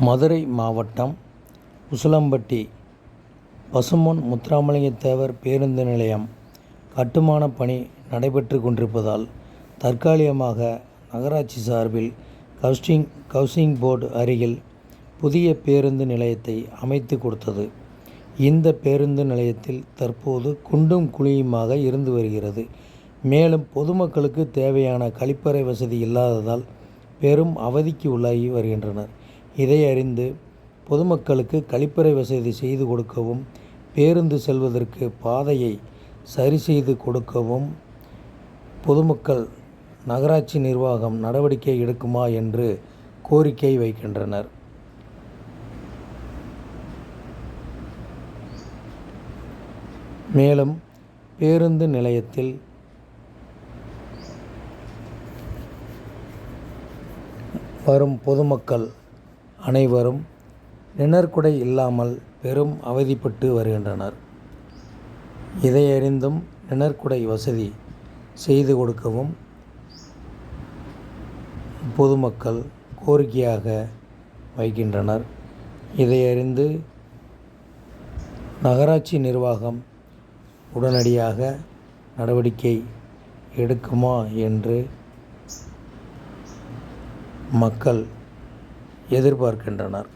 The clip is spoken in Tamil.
மதுரை மாவட்டம் உசிலம்பட்டி பசுமொன் முத்துராமலிங்க தேவர் பேருந்து நிலையம் கட்டுமானப் பணி நடைபெற்று கொண்டிருப்பதால் தற்காலிகமாக நகராட்சி சார்பில் கவுஸ்டிங் கவுசிங் போர்டு அருகில் புதிய பேருந்து நிலையத்தை அமைத்து கொடுத்தது. இந்த பேருந்து நிலையத்தில் தற்போது குண்டும் குழியுமாக இருந்து வருகிறது. மேலும் பொதுமக்களுக்கு தேவையான கழிப்பறை வசதி இல்லாததால் பெரும் அவதிக்கு உள்ளாகி வருகின்றனர். இதை அறிந்து பொதுமக்களுக்கு கழிப்பறை வசதி செய்து கொடுக்கவும் பேருந்து செல்வதற்கு பாதையை சரி செய்து கொடுக்கவும் பொதுமக்கள் நகராட்சி நிர்வாகம் நடவடிக்கை எடுக்குமா என்று கோரிக்கை வைக்கின்றனர். மேலும் பேருந்து நிலையத்தில் வரும் பொதுமக்கள் அனைவரும் நிழற்குடை இல்லாமல் பெரும் அவதிப்பட்டு வருகின்றனர். இதையறிந்தும் நிழற்குடை வசதி செய்து கொடுக்கவும் பொதுமக்கள் கோரிக்கையாக வைக்கின்றனர். இதையறிந்து நகராட்சி நிர்வாகம் உடனடியாக நடவடிக்கை எடுக்குமா என்று மக்கள் எதிர்பார்க்கின்றனர்.